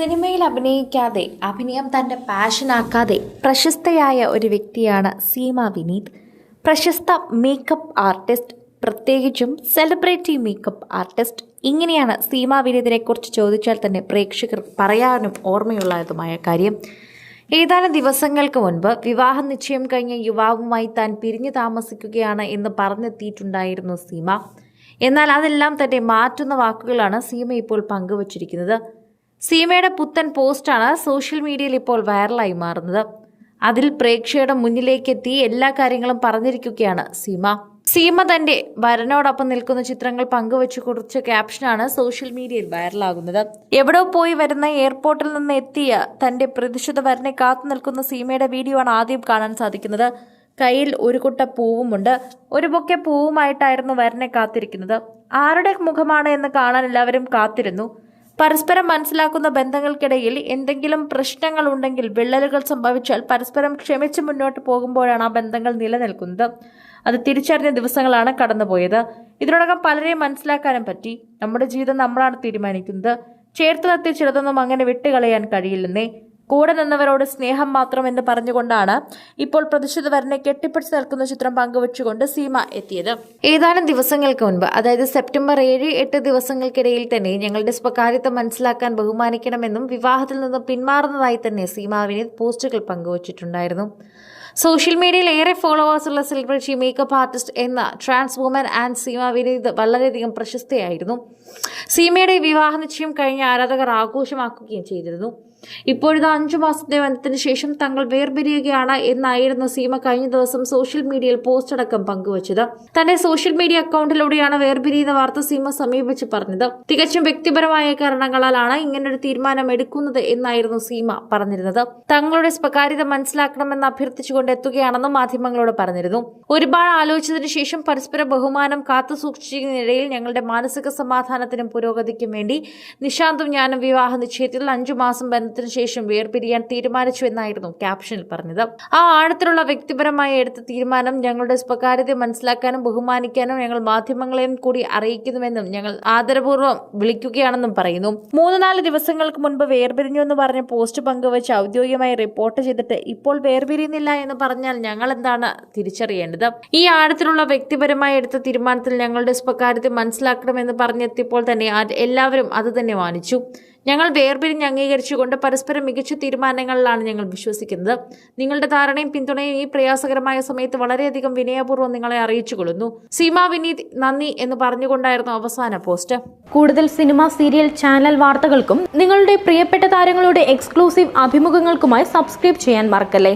സിനിമയിൽ അഭിനയിക്കാതെ അഭിനയം തന്റെ പാഷനാക്കാതെ പ്രശസ്തയായ ഒരു വ്യക്തിയാണ് സീമ വിനീത്. പ്രശസ്ത മേക്കപ്പ് ആർട്ടിസ്റ്റ് പ്രത്യേകിച്ചും സെലിബ്രിറ്റി മേക്കപ്പ് ആർട്ടിസ്റ്റ് ഇങ്ങനെയാണ് സീമ വിനീതിനെ കുറിച്ച് ചോദിച്ചാൽ തന്നെ പ്രേക്ഷകർ പറയാനും ഓർമ്മയുള്ളതുമായ കാര്യം. ഏതാനും ദിവസങ്ങൾക്ക് മുൻപ് വിവാഹ നിശ്ചയം കഴിഞ്ഞ യുവാവുമായി താൻ പിരിഞ്ഞു താമസിക്കുകയാണ് എന്ന് പറഞ്ഞെത്തിയിട്ടുണ്ടായിരുന്നു സീമ. എന്നാൽ അതെല്ലാം തന്നെ മാറ്റുന്ന വാക്കുകളാണ് സീമ ഇപ്പോൾ പങ്കുവച്ചിരിക്കുന്നത്. സീമയുടെ പുത്തൻ പോസ്റ്റാണ് സോഷ്യൽ മീഡിയയിൽ ഇപ്പോൾ വൈറലായി മാറുന്നത്. അതിൽ പ്രേക്ഷകരുടെ മുന്നിലേക്കെത്തി എല്ലാ കാര്യങ്ങളും പറഞ്ഞിരിക്കുകയാണ് സീമ. സീമ തന്റെ വരനോടൊപ്പം നിൽക്കുന്ന ചിത്രങ്ങൾ പങ്കുവച്ചു കുറിച്ച ക്യാപ്ഷനാണ് സോഷ്യൽ മീഡിയയിൽ വൈറലാകുന്നത്. എവിടെ പോയി വരുന്ന എയർപോർട്ടിൽ നിന്ന് എത്തിയ തന്റെ പ്രതിഷേധ വരനെ കാത്തു നിൽക്കുന്ന സീമയുടെ വീഡിയോ ആണ് ആദ്യം കാണാൻ സാധിക്കുന്നത്. കയ്യിൽ ഒരു കുട്ട പൂവുമുണ്ട്. ഒരു ബൊക്കെ പൂവുമായിട്ടായിരുന്നു വരനെ കാത്തിരിക്കുന്നത്. ആരുടെ മുഖമാണ് എന്ന് കാണാൻ എല്ലാവരും കാത്തിരുന്നു. പരസ്പരം മനസ്സിലാക്കുന്ന ബന്ധങ്ങൾക്കിടയിൽ എന്തെങ്കിലും പ്രശ്നങ്ങൾ ഉണ്ടെങ്കിൽ വിള്ളലുകൾ സംഭവിച്ചാൽ പരസ്പരം ക്ഷമിച്ച് മുന്നോട്ട് പോകുമ്പോഴാണ് ആ ബന്ധങ്ങൾ നിലനിൽക്കുന്നത്. അത് തിരിച്ചറിഞ്ഞ ദിവസങ്ങളാണ് കടന്നുപോയത്. ഇതിനോടകം പലരെയും മനസ്സിലാക്കാനും പറ്റി. നമ്മുടെ ജീവിതം നമ്മളാണ് തീരുമാനിക്കുന്നത്. ചേർത്ത് നിർത്തി ചിലതൊന്നും അങ്ങനെ വിട്ടുകളയാൻ കഴിയില്ലെന്നേ. കൂടെ നിന്നവരോട് സ്നേഹം മാത്രം എന്ന് പറഞ്ഞുകൊണ്ടാണ് ഇപ്പോൾ പ്രതിഷേധവരനെ കെട്ടിപ്പിടിച്ച് നിൽക്കുന്ന ചിത്രം പങ്കുവച്ചുകൊണ്ട് സീമ എത്തിയത്. ഏതാനും ദിവസങ്ങൾക്ക് മുൻപ് അതായത് സെപ്റ്റംബർ ഏഴ് എട്ട് ദിവസങ്ങൾക്കിടയിൽ തന്നെ ഞങ്ങളുടെ സ്വകാര്യത്വം മനസ്സിലാക്കാൻ ബഹുമാനിക്കണമെന്നും വിവാഹത്തിൽ നിന്നും പിന്മാറുന്നതായി തന്നെ സീമാവിനെ പോസ്റ്റുകൾ പങ്കുവച്ചിട്ടുണ്ടായിരുന്നു. സോഷ്യൽ മീഡിയയിൽ ഏറെ ഫോളോവേഴ്സ് ഉള്ള സെലിബ്രിറ്റി മേക്കപ്പ് ആർട്ടിസ്റ്റ് എന്ന trans woman and Seema Vineeth വളരെയധികം പ്രശസ്തയായിരുന്നു. സീമയുടെ വിവാഹ നിശ്ചയം കഴിഞ്ഞ ആരാധകർ ആഘോഷമാക്കുകയും ചെയ്തിരുന്നു. ഇപ്പോഴിത് അഞ്ചു മാസത്തെ ബന്ധത്തിന് ശേഷം തങ്ങൾ വേർപിരിയുകയാണ് എന്നായിരുന്നു സീമ കഴിഞ്ഞ ദിവസം സോഷ്യൽ മീഡിയയിൽ പോസ്റ്റ് അടക്കം പങ്കുവച്ചത്. തന്റെ സോഷ്യൽ മീഡിയ അക്കൗണ്ടിലൂടെയാണ് വേർപിരിയുന്ന വാർത്ത സീമ സമീപിച്ച് പറഞ്ഞത്. തികച്ചും വ്യക്തിപരമായ കാരണങ്ങളാലാണ് ഇങ്ങനൊരു തീരുമാനം എടുക്കുന്നത് എന്നായിരുന്നു സീമ പറഞ്ഞിരുന്നത്. തങ്ങളുടെ സ്വകാര്യത മനസ്സിലാക്കണമെന്ന് അഭ്യർത്ഥിച്ചുകൊണ്ട് എത്തുകയാണെന്നും മാധ്യമങ്ങളോട് പറഞ്ഞിരുന്നു. ഒരുപാട് ആലോചിച്ചതിനു ശേഷം പരസ്പര ബഹുമാനം കാത്തു സൂക്ഷിക്കുന്നതിനിടയിൽ ഞങ്ങളുടെ മാനസിക സമാധാനത്തിനും പുരോഗതിക്കും വേണ്ടി നിശാന്തും ഞാനും വിവാഹ നിശ്ചയത്തിൽ അഞ്ചു മാസം ബന്ധത്തിന് ശേഷം വേർപിരിയാൻ തീരുമാനിച്ചു എന്നായിരുന്നു ക്യാപ്ഷനിൽ പറഞ്ഞത്. ആ ആഴത്തിലുള്ള വ്യക്തിപരമായി എടുത്ത തീരുമാനം ഞങ്ങളുടെ സ്വകാര്യത മനസ്സിലാക്കാനും ബഹുമാനിക്കാനും ഞങ്ങൾ മാധ്യമങ്ങളെയും കൂടി അറിയിക്കുന്നുവെന്നും ഞങ്ങൾ ആദരപൂർവം വിളിക്കുകയാണെന്നും പറയുന്നു. മൂന്ന് നാല് ദിവസങ്ങൾക്ക് മുൻപ് വേർപിരിഞ്ഞു എന്ന് പറഞ്ഞ പോസ്റ്റ് പങ്കുവച്ച് ഔദ്യോഗികമായി റിപ്പോർട്ട് ചെയ്തിട്ട് ഇപ്പോൾ വേർപിരിയുന്നില്ല പറഞ്ഞാൽ ഞങ്ങൾ എന്താണ് തിരിച്ചറിയേണ്ടത്? ഈ ആഴത്തിലുള്ള വ്യക്തിപരമായി എടുത്ത തീരുമാനത്തിൽ ഞങ്ങളുടെ സ്വകാര്യത്തെ മനസ്സിലാക്കണമെന്ന് പറഞ്ഞെത്തിയപ്പോൾ തന്നെ എല്ലാവരും അത് തന്നെ വാനിച്ചു ഞങ്ങൾ വേർപിരിഞ്ഞ് അംഗീകരിച്ചുകൊണ്ട് പരസ്പരം മികച്ച തീരുമാനങ്ങളിലാണ് ഞങ്ങൾ വിശ്വസിക്കുന്നത്. നിങ്ങളുടെ ധാരണയും പിന്തുണയും ഈ പ്രയാസകരമായ സമയത്ത് വളരെയധികം വിനയപൂർവം നിങ്ങളെ അറിയിച്ചു കൊള്ളുന്നു സീമ വിനീത് നന്ദി എന്ന് പറഞ്ഞുകൊണ്ടായിരുന്നു അവസാന പോസ്റ്റ്. കൂടുതൽ സിനിമ സീരിയൽ ചാനൽ വാർത്തകൾക്കും നിങ്ങളുടെ പ്രിയപ്പെട്ട താരങ്ങളുടെ എക്സ്ക്ലൂസീവ് അഭിമുഖങ്ങൾക്കുമായി സബ്സ്ക്രൈബ് ചെയ്യാൻ മറക്കല്ലേ?